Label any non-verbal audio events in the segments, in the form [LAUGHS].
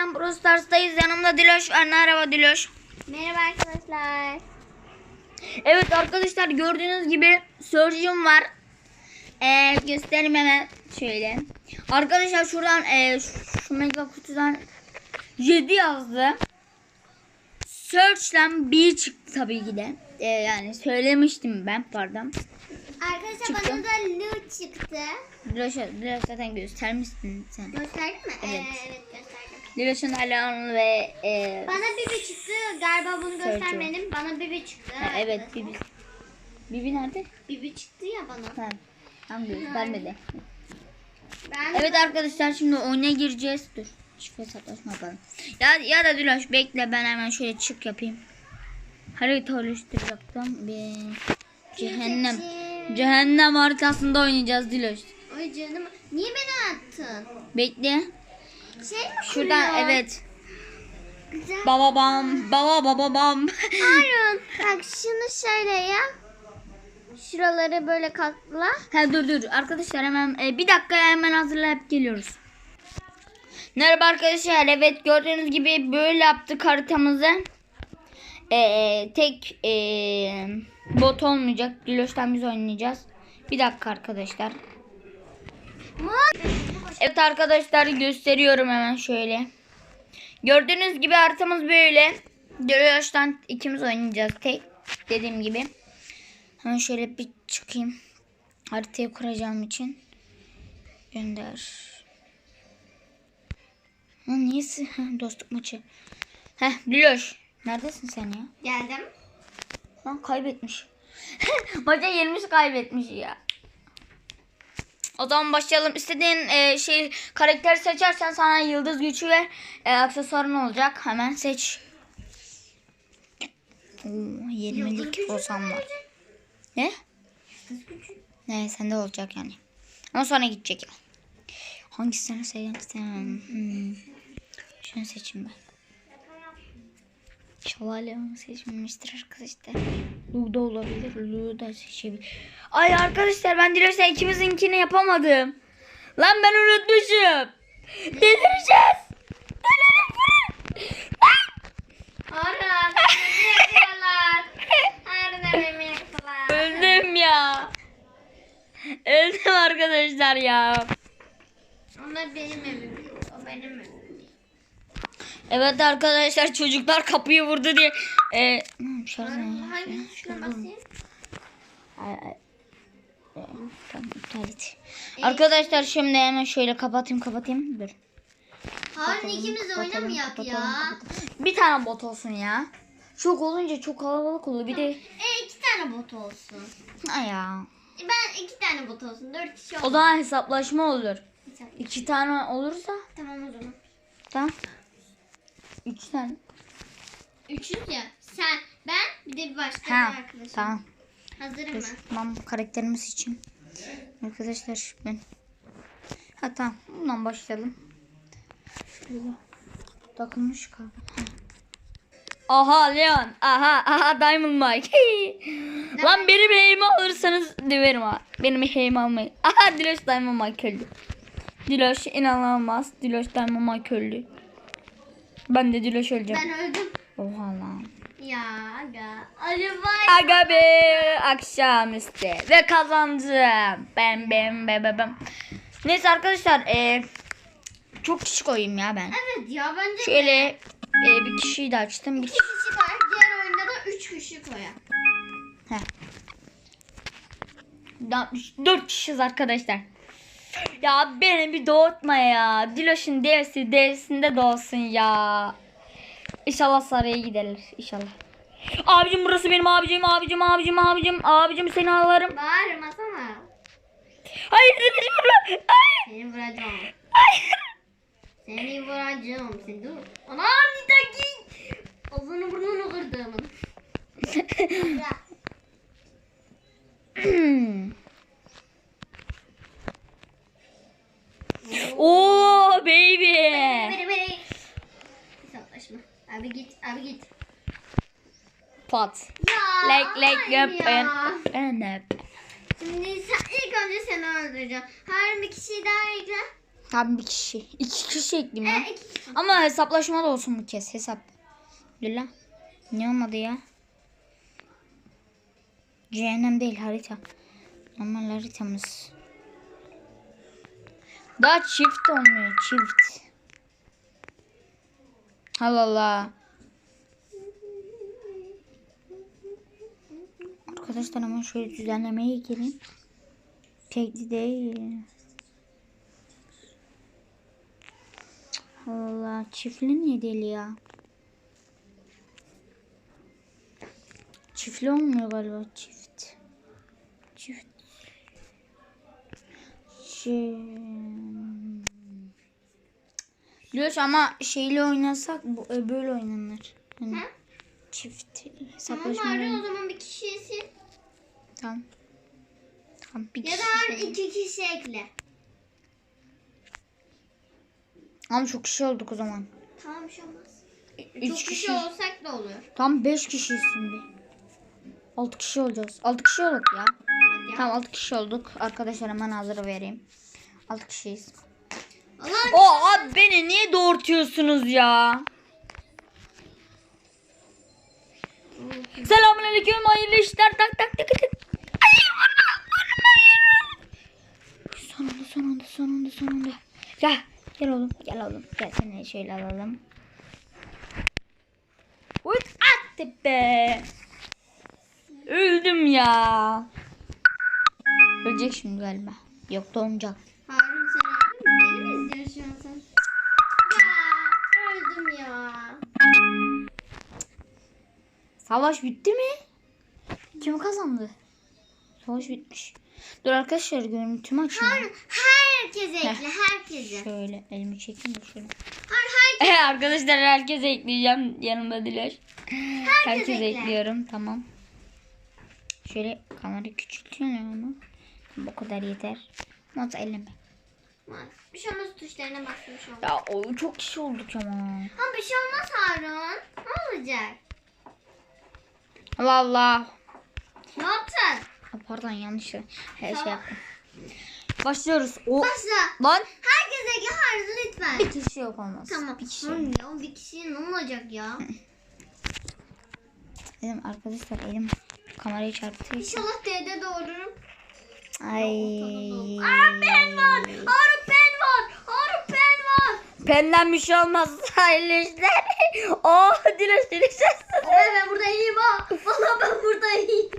Selam Brawl Stars'tayız. Yanımda Diloş var. Merhaba Diloş. Merhaba arkadaşlar. Evet arkadaşlar gördüğünüz gibi Surgeon var. Ee, göstereyim hemen şöyle. Arkadaşlar şuradan e, şu, şu mega kutudan 7 yazdı. Search'ten bir çıktı tabii ki de. Ee, yani söylemiştim ben pardon. Arkadaşlar Çıktı. bana da loot çıktı. Diloş zaten göstermiştin sen. Gösterdin mi? Evet. Ee, evet gösterdim. Diloş'un alarmı ve e, Bana Bibi çıktı. Galiba bunu göstermedim. Bana Bibi çıktı. ha, evet Bibi. Bibi nerede? Bibi çıktı ya bana. Ha. Tam göstermedi. Ben Evet arkadaşlar şimdi oyuna gireceğiz. Dur. Şifre hesaplaşma yapalım. Ya, ya da Diloş bekle ben hemen şöyle çık yapayım. Harita oluşturacaktım. Bir cehennem. Cehennem haritasında oynayacağız Diloş. Ay canım. Niye beni attın? Bekle. Şey mi Şuradan kuruyor? evet. Güzel. Baba bam. Baba baba bam. [LAUGHS] Harun bak şunu şöyle ya. Şuraları böyle katla. ha dur dur. Arkadaşlar hemen e, bir dakika hemen hazırlayıp geliyoruz. Merhaba arkadaşlar. Evet gördüğünüz gibi böyle yaptık haritamızı. Ee, tek ee, bot olmayacak. Diloş'tan biz oynayacağız. Bir dakika arkadaşlar. Evet arkadaşlar gösteriyorum hemen şöyle. Gördüğünüz gibi haritamız böyle. Diloş'tan ikimiz oynayacağız tek. Dediğim gibi. Hemen şöyle bir çıkayım. Haritayı kuracağım için. Gönder. Ha, niyesi? Ha, dostluk maçı. Heh Diloş. Neredesin sen ya? Geldim. Lan kaybetmiş. [LAUGHS] Maça girmiş kaybetmiş ya. O zaman başlayalım. İstediğin e, şey karakter seçersen sana yıldız gücü ve e, aksesuarın olacak. Hemen seç. Oo, 20'lik olsam var. Ne? Ne sende olacak yani. Ama sonra gidecek yani. Hangisini seçsem? Hmm. Şunu seçeyim ben. Şövalye onu seçmemiştir arkadaşlar. Lu da olabilir. Lu da seçebilir. Ay arkadaşlar ben Diloş'la ikimizinkini yapamadım. Lan ben unutmuşum. Delireceğiz. Beni yakıyorlar. Beni yakıyorlar. Öldüm ya. Öldüm arkadaşlar ya. Onlar benim evim. O benim evim. Evet arkadaşlar çocuklar kapıyı vurdu diye. Ee, şarj? Hangi tuşuna basayım? Ay, ay. Ee, Tamam iptal et. Arkadaşlar şimdi hemen şöyle kapatayım kapatayım. Dur. Harun ikimiz de oynamayak ya. kapatalım. Bir tane bot olsun ya. Çok olunca çok kalabalık olur. Bir de E iki tane bot olsun. Ay ya. E, ben iki tane bot olsun. Dört kişi olsun. O zaman hesaplaşma olur. Tane. İki tane olursa Tamam o zaman. tamam. Üç tane. Üçüz ya. Sen, ben bir de bir başka Ha, bir arkadaşım. tamam. Hazırım Dur. ben. Tamam karakterimiz için. Arkadaşlar ben. Ha tamam. Bundan başlayalım. Şöyle. Takılmış kaldı. Ha. Aha Leon. Aha aha Diamond Mike. [LAUGHS] Lan benim heyimi alırsanız döverim ha. Benim heyimi almayın. Aha Diloş Diamond Mike öldü. Diloş inanılmaz. Diloş Diamond Mike öldü. Ben de Diloş öleceğim. Ben öldüm. Oha lan. Ya aga. Vay. Aga be akşamüstü ve kazandım. Ben ben ben ben ben. Neyse arkadaşlar e, çok kişi koyayım ya ben. Evet ya bence Şöyle e, bir kişiyi de açtım. Bir iki kişi var. Diğer oyunda da üç kişi koyar. Heh. Da- Dört kişiyiz arkadaşlar. Ya beni bir doğurtma ya. Diloş'un devsi devsinde doğsun ya. İnşallah saraya giderler. İnşallah. Abicim burası benim abicim abicim abicim abicim abicim seni alırım. Bağırmasana. Hayır Diloş vurma. Hayır. Seni vuracağım. Hayır. Seni vuracağım. Seni dur. Ana bir dakika. Ağzını burnunu kırdım. [LAUGHS] Oo baby. Beri beri. Hesaplaşma. Abi git. Abi git. Pat. Ya. Like like hayır yap ya. ben. Şimdi sen, ilk önce seni öldüreceğim. Harun bir kişi daha ekle. Tam bir kişi. İki kişi ekleyeyim ya. E, iki- Ama hesaplaşma da olsun bu kez hesap. Dur lan. Ne olmadı ya? Cehennem değil harita. Normal haritamız. Daha çift olmuyor çift. Allah Allah. Arkadaşlar hemen şöyle düzenlemeye gireyim. Pek değil. Allah çiftli niye deli ya? Çiftli olmuyor galiba çift. Çift. Şey... Diyoruz ama şeyle oynasak bu e, böyle oynanır. Hani Ha? çift Tamam hesaplaşma. Oyunu. o zaman bir kişisin. Tamam. Tamam bir Ya da kişi Harun söyle. iki kişi ekle. Ama çok kişi olduk o zaman. Tamam bir şey olmaz. Üç Çok kişi kişi. olsak da olur. Tam 5 kişiyiz şimdi. 6 kişi olacağız. 6 kişi olduk ya. Ya. Tamam 6 kişi olduk. Arkadaşlar hemen hazır vereyim. 6 kişiyiz. Allah O abi beni niye doğurtuyorsunuz ya? Selamünaleyküm hayırlı işler tak tak tak tak. Hayır vurma vurma. Sonunda sonunda sonunda sonunda. Gel gel oğlum gel oğlum gel seni şöyle alalım. Uç attı be. Öldüm ya. Ölecek şimdi galiba. Yok donacak. Savaş bitti mi? Kim kazandı? Savaş bitmiş. Dur arkadaşlar görüntümü açayım. Harun herkese ekle herkese. Şöyle elimi çekeyim de şöyle. Harun herkese. arkadaşlar herkese ekleyeceğim yanımda Dilaş. Herkese ekle. ekliyorum tamam. Şöyle kamerayı küçültüyor ne ama. Bu kadar yeter. Not elleme. Bir şey olmaz tuşlarına bastım şu an. Ya o çok kişi olduk ama. Ama bir şey olmaz Harun. Ne olacak? Vallahi. Ne yaptın? Pardon yanlış her şey yaptım. Başlıyoruz. O Başla. lan Herkese Harun lütfen. bir kişi yok olmaz. Tamam. Bir kişi. Harun ya bir kişiye ne olacak ya? [LAUGHS] Dedim arkadaşlar elim kamerayı çarptığı için. İnşallah D'de doğururum. Ay. Aa ben var. Harun ben var. Harun ben var. Penden bir şey olmaz. [LAUGHS] Hayırlı işler. [LAUGHS] Oh Diloş Diloş. Valla ben burada iyiyim ha. Valla ben burada iyiyim.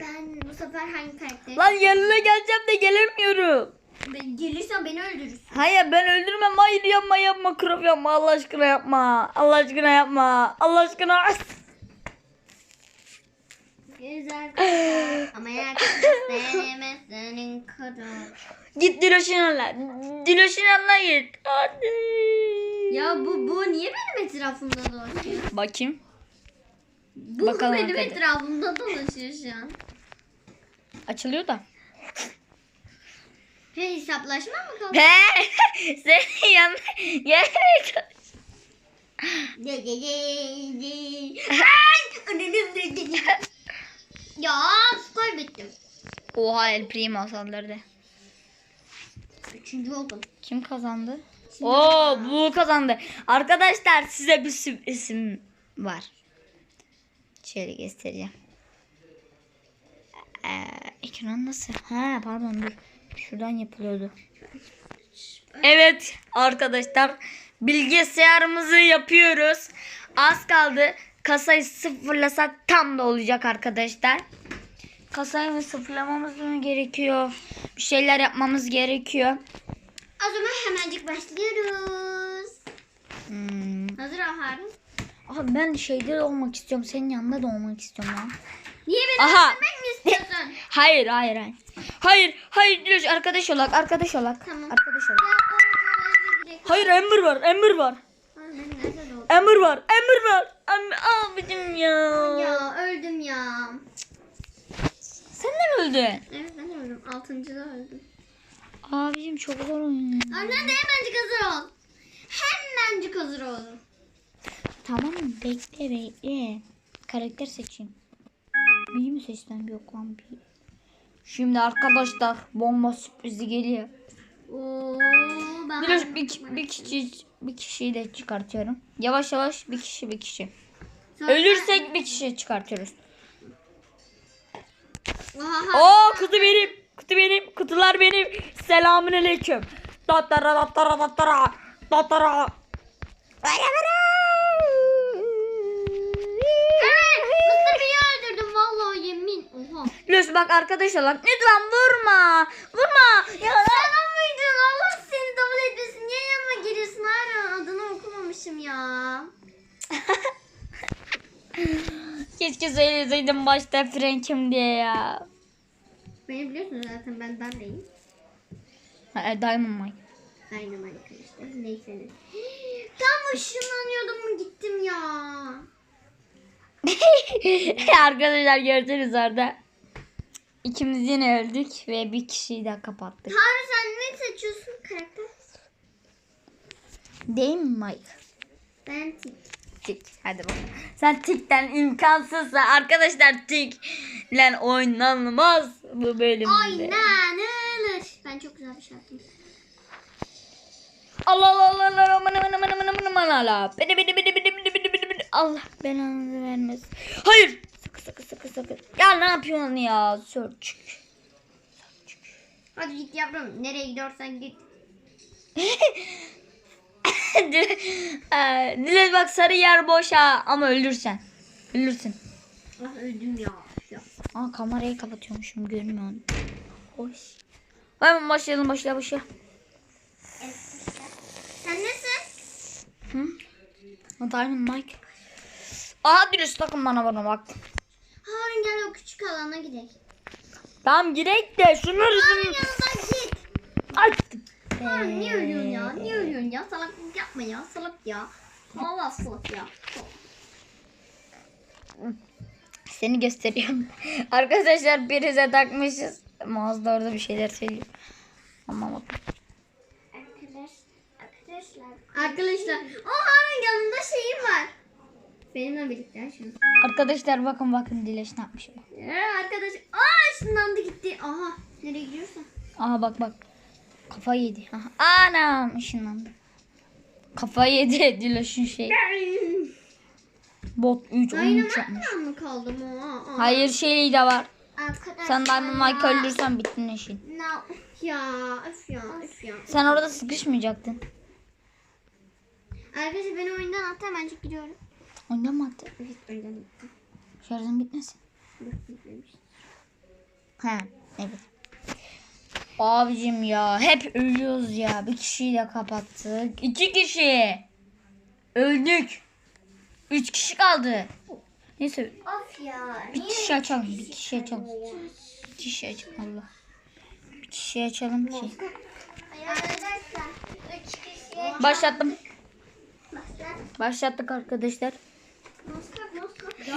Ben bu sefer hangi karakter? Lan yanına geleceğim de gelemiyorum. Ben gelirsen beni öldürürsün. Hayır ben öldürmem. Hayır yapma yapma. Krop yapma. Allah aşkına yapma. Allah aşkına yapma. Allah aşkına. Güzel. Ama sevmez [LAUGHS] senin kadar. Git. Diloş'un yanına git. Hadi. Ya bu bu niye benim etrafımda dolaşıyor? Bakayım. Bu Bakalım benim arkadaşlar. etrafımda dolaşıyor şu an. Açılıyor da. He hesaplaşma mı kaldı? He. [LAUGHS] Senin yanına gelmeye çalış. Ya kaybettim. Oha El Primo saldırdı. Üçüncü oldum. Kim kazandı? Oo bu kazandı. Arkadaşlar size bir sürprizim var. Şöyle göstereceğim. Ee, ekran nasıl? Ha pardon dur. Şuradan yapılıyordu. Evet arkadaşlar bilgisayarımızı yapıyoruz. Az kaldı. Kasayı sıfırlasak tam da olacak arkadaşlar. Kasayı mı sıfırlamamız mı gerekiyor? Bir şeyler yapmamız gerekiyor. O zaman hemencik başlıyoruz. Hmm. Hazır ol Harun. Abi ben şeyde de olmak istiyorum. Senin yanında da olmak istiyorum ya. Niye beni Aha. öldürmek mi istiyorsun? [LAUGHS] Hayır hayır hayır. Hayır hayır Diloş arkadaş olak arkadaş olak. Tamam. Arkadaş olak. Ya, o- o- direkt- Hayır Ember var Ember var. Ember var Ember var. Em abicim. Ya öldüm ya. Sen de mi öldün? Evet ben öldüm. Altıncıda öldüm. Abicim çok zor oyun. Anne de hemencik hazır ol. Hemencik hazır ol. Tamam bekle bekle. Karakter seçeyim. Büyü mü seçsem yok lan büyü. Şimdi arkadaşlar bomba sürprizi geliyor. Oo, ben. Diloş bir, bir kişi bir kişiyi de çıkartıyorum. Yavaş yavaş bir kişi bir kişi. Sonra- Ölürsek bir kişi çıkartıyoruz. Oo kutu benim. Kutu benim. Kutular benim. Selamun aleyküm. Tatara tatara tatara. Tatara. Evet. Mısır beni öldürdüm vallahi yemin. Oha. Lütfen bak arkadaşlar bak lütfen vurma. Vurma. Ya Sen mıydın? Allah seni kabul etmesin. Niye yanıma geliyorsun? Hala adını okumamışım ya. [LAUGHS] keşke söyleseydim başta Frank'im diye ya. Beni biliyorsun zaten ben değilim. Ha, e, Diamond Mike. Dynamite işte. Neyse. ne. Tam ışınlanıyordum gittim ya. [LAUGHS] arkadaşlar gördünüz orada. İkimiz yine öldük ve bir kişiyi daha kapattık. Tanrı sen ne seçiyorsun karakter? Değil mi Mike? Ben tik. Tik. Hadi bakalım. Sen tikten imkansızsa arkadaşlar tik lan oynanmaz bu bölümde. Oynanılır. Ben çok güzel bir şey yaptım. Allah Allah Allah Allah aman aman aman aman aman aman Allah. Beni beni beni beni beni beni beni beni. Allah belanı vermesin. Hayır. Sakın sakın sakın sakın. Ya ne yapıyorsun ya? Search. Hadi git yavrum. Nereye gidiyorsan git. [LAUGHS] [LAUGHS] Ee, Dile bak sarı yer boş ha ama ölürsen. Ölürsün. Ah öldüm ya. Aa kamerayı kapatıyormuşum görmüyorum. Hoş. Hemen başlayalım başla başla. Sen nesin? Hı? Diamond Mike. Aa Dile sakın bana bana bak. Harun gel o küçük alana gidelim. Tamam girek de şunu Harun Açtım. Harun niye ölüyorsun ya? Niye ölüyorsun ya? Salaklık yapma ya. Salak ya. Allah salak ya. Seni gösteriyorum. [LAUGHS] Arkadaşlar prize takmışız. Mağazada orada bir şeyler söylüyor. Ama bak. Arkadaş, arkadaşlar. Arkadaşlar. O Harun yanında şeyim var. Benimle birlikte şimdi. Arkadaşlar bakın bakın Dileş ne yapmış. Ee, arkadaş. Aa ışınlandı gitti. Aha. Nereye gidiyorsun? Aha bak bak. Kafa yedi. Aha. Anam ışınlandı. Kafa yedi [LAUGHS] Dileş'in şey. Bot 3 13 yapmış. Dynamite'la mı kaldım o? Aa. Hayır şeyi de var. Arkadaşlar. Sen Diamond Mike öldürsen bittin işin. No. Ya öf ya öf ya. Sen orada sıkışmayacaktın. Arkadaşlar beni oyundan attı hemen çık gidiyorum. Ondan mı attı? Evet oyundan attı. Şarjın bitmesin. Dur, bitmemiş. He evet. Abicim ya hep ölüyoruz ya. Bir kişiyi de kapattık. İki kişi. Öldük. Üç kişi kaldı. Neyse Of ya. bir kişi açalım. Bir kişi açalım. Bir kişi açalım Allah. Bir kişi açalım ki. Arkadaşlar 3 kişiye Başlattım. Başlattık arkadaşlar.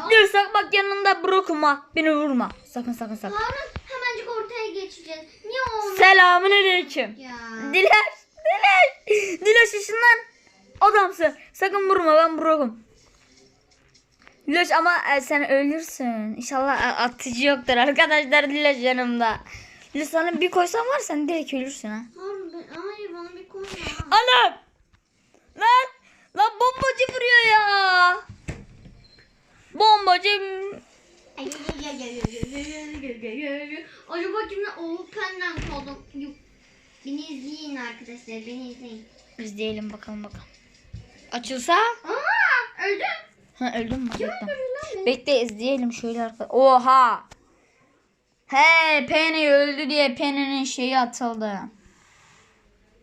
Diyorsak bak yanında bırakma. Beni vurma. Sakın sakın sakın. Geçeceğiz. Niye onu? Selamun aleyküm. Ya. Diler. Diler. Diloş ışından. Adamsın. Sakın vurma ben bırakım. Diloş ama e, sen ölürsün. İnşallah e, atıcı yoktur arkadaşlar Diloş yanımda. Diloş sana bir koysam var sen direkt ölürsün ha. Ben, hayır bana bir koyma. Anam. Lan. Lan bombacı vuruyor ya. Bombacı. Acaba kimle Open'den kaldım? Yok. Beni izleyin arkadaşlar beni izleyin. İzleyelim bakalım bakalım. Açılsa. Aa öldüm. Ha öldüm mü? Beni. Bekle izleyelim şöyle arka. Oha. He Penny öldü diye Penny'nin şeyi atıldı.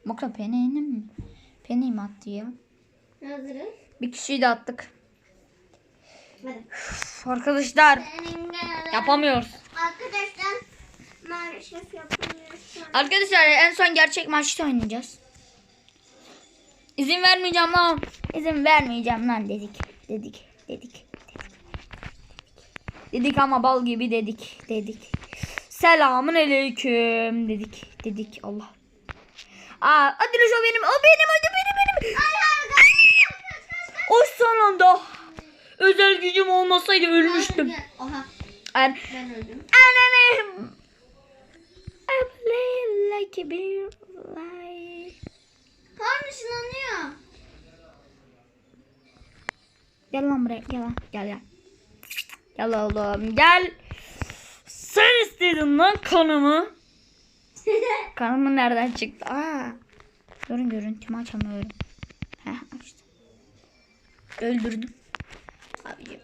Bakla Penny'nin mi? Penny mi attı ya? Hazırız. Bir kişiyi de attık. Hadi. Üf, arkadaşlar yapamıyoruz. Arkadaşlar maalesef yapamıyoruz. Arkadaşlar en son gerçek maçta oynayacağız. İzin vermeyeceğim lan. İzin vermeyeceğim lan dedik. Dedik. Dedik. Dedik, dedik ama bal gibi dedik. Dedik. Selamun aleyküm dedik. Dedik Allah. Aa, Adiloş o benim. O benim. O benim benim. O son anda. Özel gücüm olmasaydı ölmüştüm. Oha Ben ben öldüm. Ananım. I play like a bear. Harun ışınlanıyor. Gel lan buraya gel lan gel gel. Gel oğlum gel. Sen istedin lan kanımı. [LAUGHS] Kanımı nereden çıktı? Aa. Görün görüntümü açamıyorum. Heh açtım. Öldürdüm.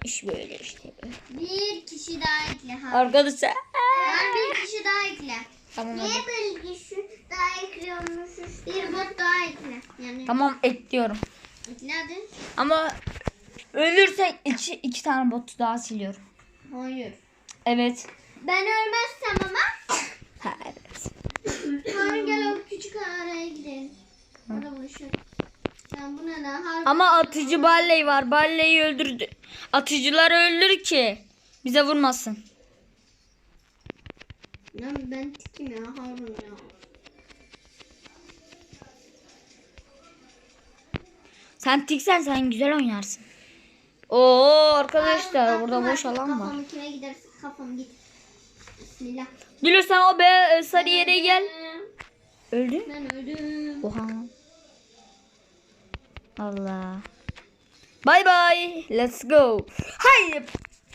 İş böyle işte. böyle. Bir kişi daha ekle Harun. Arkadaşlar. Ben bir kişi daha ekle. Tamam hadi. bir kişi daha ekliyormuşuz? Bir bot daha ekle. Yani Tamam ekliyorum. ekle hadi. Ama ölürsek iki, iki tane botu daha siliyorum. Hayır. Evet. Ben ölmezsem ama Ha, evet. Harun gel o küçük araya gidelim. Orada buluşalım. Sen bu ne? Harun Ama atıcı Balley var. Balley'i öldürdü. Atıcılar öldür ki bize vurmasın. Lan ben tikim ya Harun ya. Sen tiksen sen güzel oynarsın. Oo arkadaşlar Harun, burada boş alan var. Kime kafam git. Bismillah. O be sarı yere gel. Öldü. Ben öldüm. Oha. Allah. Bye bye. Let's go. Hayır.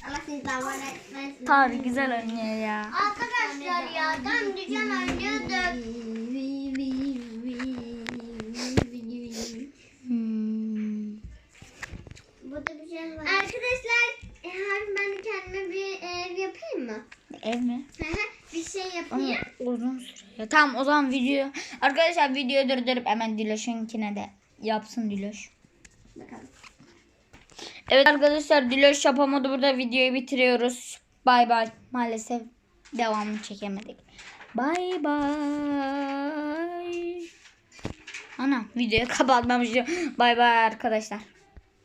Allah seni davet etmesin. Tabii güzel oynuyor ya. Arkadaşlar ya tam güzel oynuyorduk. Hmm. Burada bir şey var. Arkadaşlar e, Harun ben de kendime bir ev yapayım mı? Ev mi? bir şey Ama yapayım. uzun sürüyor. Tamam o zaman video. Arkadaşlar videoyu durdurup hemen Diloş'unkine de yapsın Diloş. Evet arkadaşlar Diloş yapamadı burada videoyu bitiriyoruz. Bay bay. Maalesef devamını çekemedik. Bay bay. Ana videoyu [LAUGHS] kapatmamışım. Bay bay arkadaşlar.